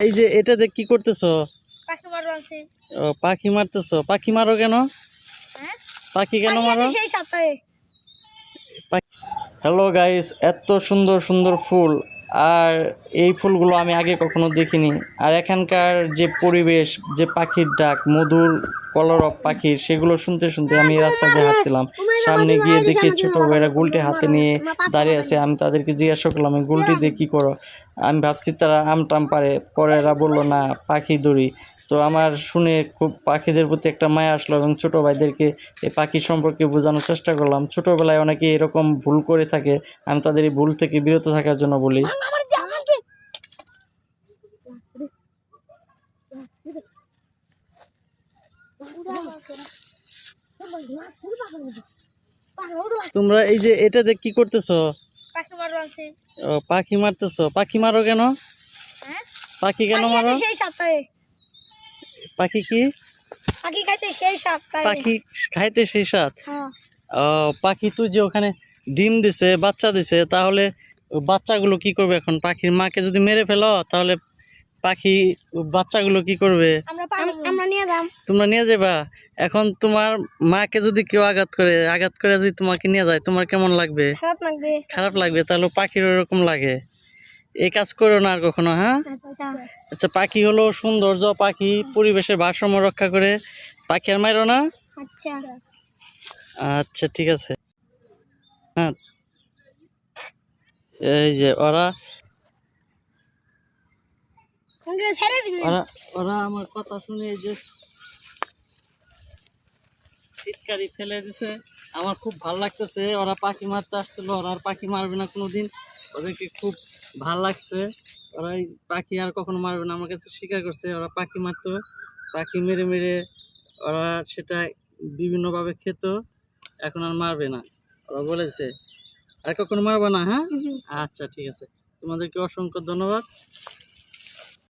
এই যে এটাতে কি করতেছো? ও, পাখি মারতেছো। পাখি মারো কেন? হ্যাঁ? পাখি কেন মারো? হ্যালো গাইস এত সুন্দর সুন্দর ফুল। আর এই ফুলগুলো আমি আগে কখনো দেখিনি। আর এখানকার যে পরিবেশ যে পাখির ডাক মধুর কলরব পাখির সেগুলো শুনতে শুনতে আমি রাস্তা দিয়ে হাঁটছিলাম। সামনে গিয়ে দেখি ছোট ভাইরা গুলটি হাতে নিয়ে দাঁড়িয়ে আছে। আমি তাদেরকে জিজ্ঞাসা করলাম গুলটি দিয়ে কী করো? আমি ভাবছি তারা আম টাম পারে। পরে এরা বলল, না, পাখি দড়ি। তো আমার শুনে খুব পাখিদের প্রতি একটা মায়া আসলো এবং ছোট ভাইদেরকে এই পাখি সম্পর্কে বোঝানোর চেষ্টা করলাম। ছোটবেলায় অনেকে এরকম ভুল করে থাকে। আমি তাদের এই ভুল থেকে বিরত থাকার জন্য বলি। তোমরা এই যে এটাতে কি করতেছো? পাখি মারো আনছি। ও, পাখি মারতেছো। পাখি মারো কেন? হ্যাঁ? পাখি কেন মারো? সেই সপ্তাহে। পাখি কি? পাখি খাইতে সেই সপ্তাহে। পাখি খাইতে সেই সাথ হ্যাঁ। ও, পাখি তুই যে ওখানে ডিম দিছে বাচ্চা দিছে তাহলে বাচ্চাগুলো কি করবে এখন? পাখির মাকে যদি মেরে ফেলো তাহলে পাখি বাচ্চাগুলো কি করবে? আমরা আমরা নিয়ে যাম। তোমরা নিয়ে যাবা? এখন তোমার মাকে যদি কেউ আঘাত করে আঘাত করে যদি তোমাকে নিয়ে যায় তোমার কেমন লাগবে? খারাপ লাগবে। খারাপ লাগবে তাহলে পাখির ওরকম লাগে। এই কাজ করো না আর কখনো হ্যাঁ? আচ্ছা। আচ্ছা পাখি হলো সৌন্দর্য পাখি পরিবেশের ভারসাম্য রক্ষা করে। পাখি আর মারো না? আচ্ছা। আচ্ছা ঠিক আছে। হ্যাঁ। এই যে ওরা ওরা ওরা আমার কথা শুনে যে চিৎকারি ফেলে দিছে। আমার খুব ভালো লাগতেছে ওরা পাখি মারতে আসছিল ওরা আর পাখি মারবে না কোনোদিন। ওদেরকে খুব ভালো লাগছে। ওরা পাখি আর কখনো মারবে না আমার কাছে স্বীকার করছে ওরা পাখি মারতো। পাখি মেরে মেরে ওরা সেটা বিভিন্নভাবে খেত এখন আর মারবে না। ওরা বলেছে আর কখনো মারবে না হ্যাঁ? আচ্ছা ঠিক আছে। তোমাদেরকে অসংখ্য ধন্যবাদ।